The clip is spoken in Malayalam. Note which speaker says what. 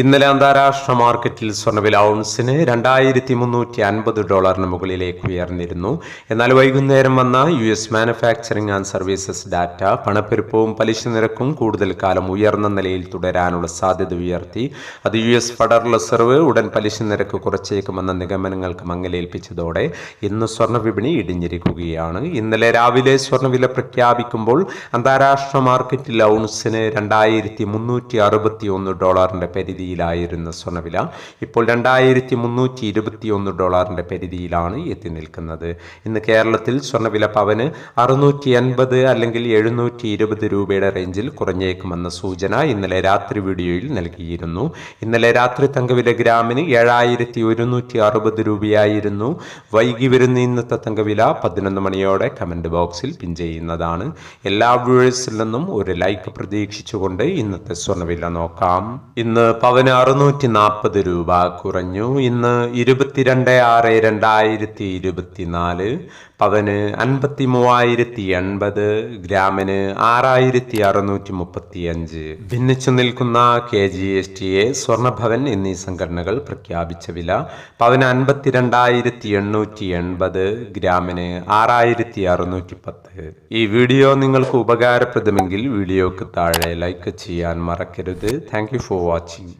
Speaker 1: ഇന്നലെ അന്താരാഷ്ട്ര മാർക്കറ്റിൽ സ്വർണവില ഔൺസിന് രണ്ടായിരത്തി മുന്നൂറ്റി അൻപത് ഡോളറിന് മുകളിലേക്ക് ഉയർന്നിരുന്നു. എന്നാൽ വൈകുന്നേരം വന്ന U S manufacturing and services data പണപ്പെരുപ്പവും പലിശ നിരക്കും കൂടുതൽ കാലം ഉയർന്ന നിലയിൽ തുടരാനുള്ള സാധ്യത ഉയർത്തി. അത് യു എസ് ഫെഡറൽ റിസർവ് ഉടൻ പലിശ നിരക്ക് കുറച്ചേക്കുമെന്ന നിഗമനങ്ങൾക്ക് മങ്ങലേൽപ്പിച്ചതോടെ ഇന്ന് സ്വർണ വിപണി ഇടിഞ്ഞിരിക്കുകയാണ്. ഇന്നലെ രാവിലെ സ്വർണവില പ്രഖ്യാപിക്കുമ്പോൾ അന്താരാഷ്ട്ര മാർക്കറ്റിൽ ഔൺസിന് രണ്ടായിരത്തി മുന്നൂറ്റി അറുപത്തി ഒന്ന് ഡോളറിന്റെ പരിധിയിലായിരുന്ന സ്വർണവില ഇപ്പോൾ രണ്ടായിരത്തി മുന്നൂറ്റി ഇരുപത്തി ഒന്ന് ഡോളറിന്റെ പരിധിയിലാണ് എത്തി നിൽക്കുന്നത്. ഇന്ന് കേരളത്തിൽ സ്വർണവില പവന് അറുന്നൂറ്റി എൺപത് അല്ലെങ്കിൽ എഴുന്നൂറ്റി ഇരുപത് രൂപയുടെ റേഞ്ചിൽ കുറഞ്ഞേക്കുമെന്ന സൂചന ഇന്നലെ രാത്രി വീഡിയോയിൽ നൽകിയിരുന്നു. ഇന്നലെ രാത്രി തങ്കവില ഗ്രാമിന് ഏഴായിരത്തി ഒരുന്നൂറ്റി അറുപത് രൂപയായിരുന്നു. വൈകി വരുന്ന ഇന്നത്തെ തങ്കവില പതിനൊന്ന് മണിയോടെ കമന്റ് ബോക്സിൽ പിൻ ചെയ്യുന്നതാണ്. എല്ലാ വ്യൂവേഴ്സിൽ നിന്നും ഒരു ലൈക്ക് പ്രതീക്ഷിച്ചുകൊണ്ട് ഇന്നത്തെ സ്വർണവില നോക്കാം. ഇന്ന് പവന് അറുന്നൂറ്റി നാൽപ്പത് രൂപ കുറഞ്ഞു. ഇന്ന് ഇരുപത്തിരണ്ട് ആറ് രണ്ടായിരത്തി ഇരുപത്തിനാല് പവന് അൻപത്തി മൂവായിരത്തി എൺപത് ഗ്രാമിന് ആറായിരത്തി അറുന്നൂറ്റി മുപ്പത്തി അഞ്ച് ഭിന്നിച്ചു നിൽക്കുന്ന K G S T A Swarnabhavan എന്നീ സംഘടനകൾ പ്രഖ്യാപിച്ച വില പവന് അൻപത്തിരണ്ടായിരത്തി എണ്ണൂറ്റി എൺപത് ഗ്രാമിന് ആറായിരത്തി അറുന്നൂറ്റി പത്ത് ഈ വീഡിയോ നിങ്ങൾക്ക് ഉപകാരപ്രദമെങ്കിൽ വീഡിയോക്ക് താഴെ ലൈക്ക് ചെയ്യാൻ മറക്കരുത്. Thank for watching